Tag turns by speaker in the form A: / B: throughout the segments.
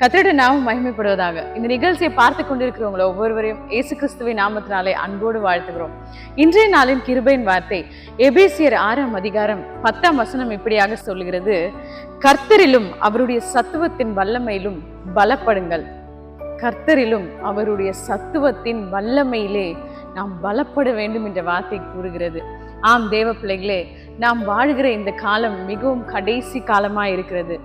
A: கத்திரிட நாமம் மகிமைப்படுவதாக. இந்த நிகழ்ச்சியை பார்த்து கொண்டிருக்கிறவங்கள ஒவ்வொருவரையும் இயேசு கிறிஸ்துவின் நாமத்தினாலே அன்போடு வாழ்த்துகிறோம். இன்றைய நாளின் கிருபையின் வார்த்தை எபேசியர் ஆறாம் அதிகாரம் பத்தாம் வசனம் இப்படியாக சொல்கிறது கர்த்தரிலும் அவருடைய சத்துவத்தின் வல்லமையிலும் பலப்படுங்கள். கர்த்தரிலும் அவருடைய சத்துவத்தின் வல்லமையிலே நாம் பலப்பட வேண்டும் என்ற வார்த்தை கூறுகிறது. ஆம் தேவ பிள்ளைகளே நாம் வாழ்கிற இந்த காலம் மிகவும் கடைசி காலமாக இருக்கிறது.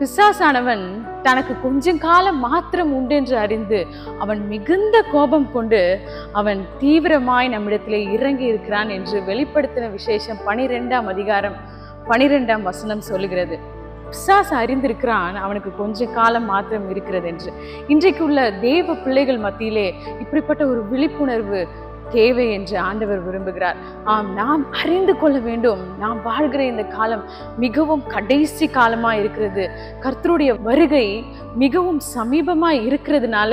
A: பிசாசானவன் தனக்கு கொஞ்சம் காலம் மாத்திரம் உண்டென்று அறிந்து அவன் மிகுந்த கோபம் கொண்டு அவன் தீவிரமாய் நம்மிடத்திலே இறங்கி இருக்கிறான் என்று வெளிப்படுத்தின விசேஷம் பனிரெண்டாம் அதிகாரம் பனிரெண்டாம் வசனம் சொல்லுகிறது. பிசாசு அறிந்திருக்கிறான் அவனுக்கு கொஞ்ச காலம் மாத்திரம் இருக்கிறது என்று. இன்றைக்கு உள்ள தேவ பிள்ளைகள் மத்தியிலே இப்படிப்பட்ட ஒரு விழிப்புணர்வு தேவை என்று ஆண்டவர் விரும்புகிறார். ஆம் நாம் அறிந்து கொள்ள வேண்டும். நாம் வாழ்கிற இந்த காலம் மிகவும் கடைசி காலமாக இருக்கிறது. கர்த்தருடைய வருகை மிகவும் சமீபமாக இருக்கிறதுனால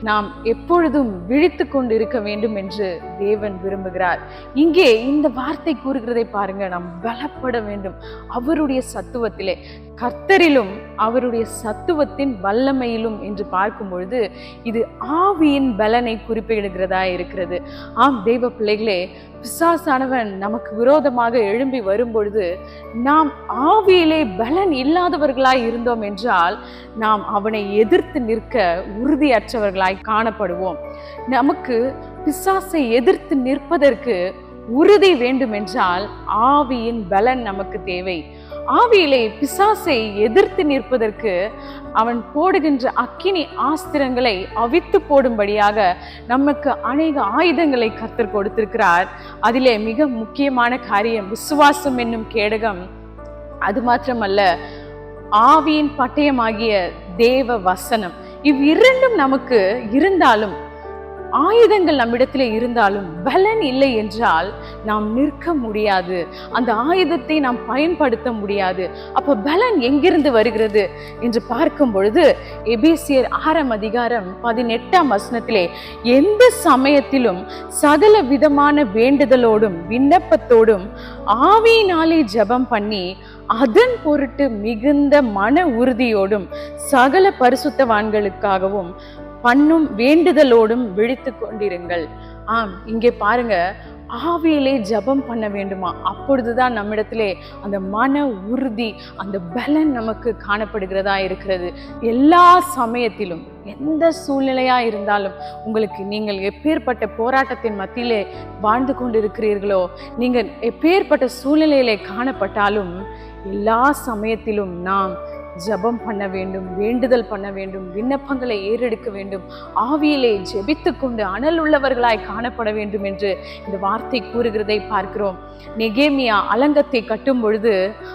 A: நாம் எப்பொழுதும் விழித்து கொண்டு இருக்க வேண்டும் என்று தேவன் விரும்புகிறார். இங்கே இந்த வார்த்தை கூறுகிறதை பாருங்க. நாம் பலப்பட வேண்டும். அவருடைய சத்துவத்திலே கர்த்தரிலும் அவருடைய சத்துவத்தின் வல்லமையிலும் என்று பார்க்கும் பொழுது இது ஆவியின் பலனை குறிப்பிடுகிறதா இருக்கிறது. ஆம் தெய்வ பிள்ளைகளே பிசாசானவன் நமக்கு விரோதமாக எழும்பி வரும்பொழுது நாம் ஆவியிலே பலன் இல்லாதவர்களாய் இருந்தோம் என்றால் நாம் அவனை எதிர்த்து நிற்க உறுதியற்றவர்களாய் காணப்படுவோம். நமக்கு பிசாசை எதிர்த்து நிற்பதற்கு உறுதி வேண்டுமென்றால் ஆவியின் பலன் நமக்கு தேவை. ஆவியிலே பிசாசை எதிர்த்து நிற்பதற்கு அவன் போடுகின்ற அக்கினி ஆஸ்திரங்களை அவித்து போடும்படியாக நமக்கு அநேக ஆயுதங்களை கத்தர் கொடுத்திருக்கிறார். அதிலே மிக முக்கியமான காரியம் விசுவாசம் என்னும் கேடகம். அது மாத்திரமல்ல ஆவியின் பட்டயமாகிய தேவ வசனம். இவ்விரண்டும் நமக்கு இருந்தாலும் ஆயுதங்கள் நம்மிடத்தில் இருந்தாலும் பலன் இல்லை என்றால் நாம் நிற்க முடியாது. அந்த ஆயுதத்தை நாம் பயன்படுத்த முடியாது. அப்போ பலன் எங்கிருந்து வருகிறது? என்று பார்க்கும் பொழுது எபிசியர் ஆறாம் அதிகாரம் பதினெட்டாம் வசனத்திலே எந்த சமயத்திலும் சகல விதமான வேண்டுதலோடும் விண்ணப்பத்தோடும் ஆவியினாலே ஜெபம் பண்ணி அதன் பொருட்டு மிகுந்த மன உறுதியோடும் சகல பரிசுத்தவான்களுக்காகவும் பண்ணும் வேண்டுதலோடும் விழித்து கொண்டிருங்கள். ஆம் இங்கே பாருங்க ஆவியிலே ஜபம் பண்ண வேண்டுமா? அப்பொழுதுதான் நம்மிடத்திலே அந்த மன உறுதி அந்த பலன் நமக்கு காணப்படுகிறதா இருக்கிறது. எல்லா சமயத்திலும் எந்த சூழ்நிலையா இருந்தாலும் உங்களுக்கு நீங்கள் எப்பேற்பட்ட போராட்டத்தின் மத்தியிலே வாழ்ந்து கொண்டிருக்கிறீர்களோ நீங்கள் எப்பேற்பட்ட சூழ்நிலையிலே காணப்பட்டாலும் எல்லா சமயத்திலும் நாம் ஜபம் பண்ண வேண்டும் வேண்டுதல் பண்ண வேண்டும் விண்ணப்பங்களை ஏறெடுக்க வேண்டும் ஆவியிலே ஜெபித்து கொண்டு அனல் உள்ளவர்களாய் காணப்பட வேண்டும் என்று இந்த வார்த்தை கூறுகிறதை பார்க்கிறோம். நெகேமியா அலங்கத்தை கட்டும் பொழுது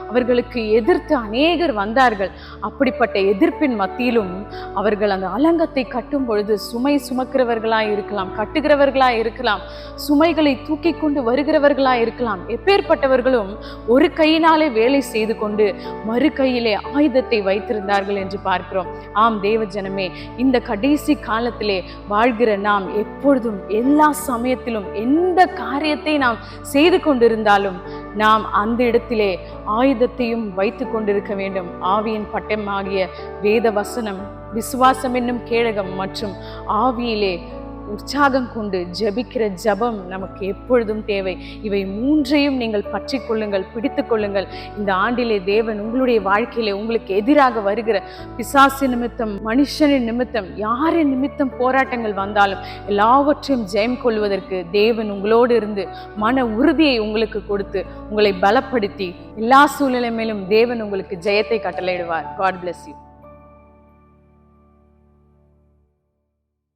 A: அவர்களுக்கு எதிர்த்து அநேகர் வந்தார்கள். அப்படிப்பட்ட எதிர்ப்பின் மத்தியிலும் அவர்கள் அந்த அலங்கத்தை கட்டும் பொழுது சுமை சுமக்கிறவர்களாய் இருக்கலாம் கட்டுகிறவர்களாய் இருக்கலாம் சுமைகளை தூக்கி கொண்டு வருகிறவர்களாய் இருக்கலாம். எப்பேற்பட்டவர்களும் ஒரு கையினாலே வேலை செய்து கொண்டு மறு கையிலே ஆயுத ஆயுதத்தை வைத்திருந்தார்கள் என்று பார்க்கிறோம். ஆம் தேவ ஜனமே இந்த கடைசி காலத்திலே வாழ்கிற நாம் எப்பொழுதும் எல்லா சமயத்திலும் எந்த காரியத்தை நாம் செய்து கொண்டிருந்தாலும் நாம் அந்த இடத்திலே ஆயுதத்தையும் வைத்து கொண்டிருக்க வேண்டும். ஆவியின் பட்டம் ஆகிய வேத வசனம் விசுவாசம் என்னும் கேடகம் மற்றும் ஆவியிலே உற்சாகம் கொண்டு ஜபிக்கிற ஜபம் நமக்கு எப்பொழுதும் தேவை. இவை மூன்றையும் நீங்கள் பற்றி கொள்ளுங்கள் பிடித்து கொள்ளுங்கள். இந்த ஆண்டிலே தேவன் உங்களுடைய வாழ்க்கையிலே உங்களுக்கு எதிராக வருகிற பிசாசு நிமித்தம் மனுஷனின் நிமித்தம் யாரின் நிமித்தம் போராட்டங்கள் வந்தாலும் எல்லாவற்றையும் ஜெயம் கொள்வதற்கு தேவன் உங்களோடு இருந்து மன உறுதியை உங்களுக்கு கொடுத்து உங்களை பலப்படுத்தி எல்லா சூழ்நிலை மேலும் தேவன் உங்களுக்கு ஜெயத்தை கட்டளையிடுவார். God bless you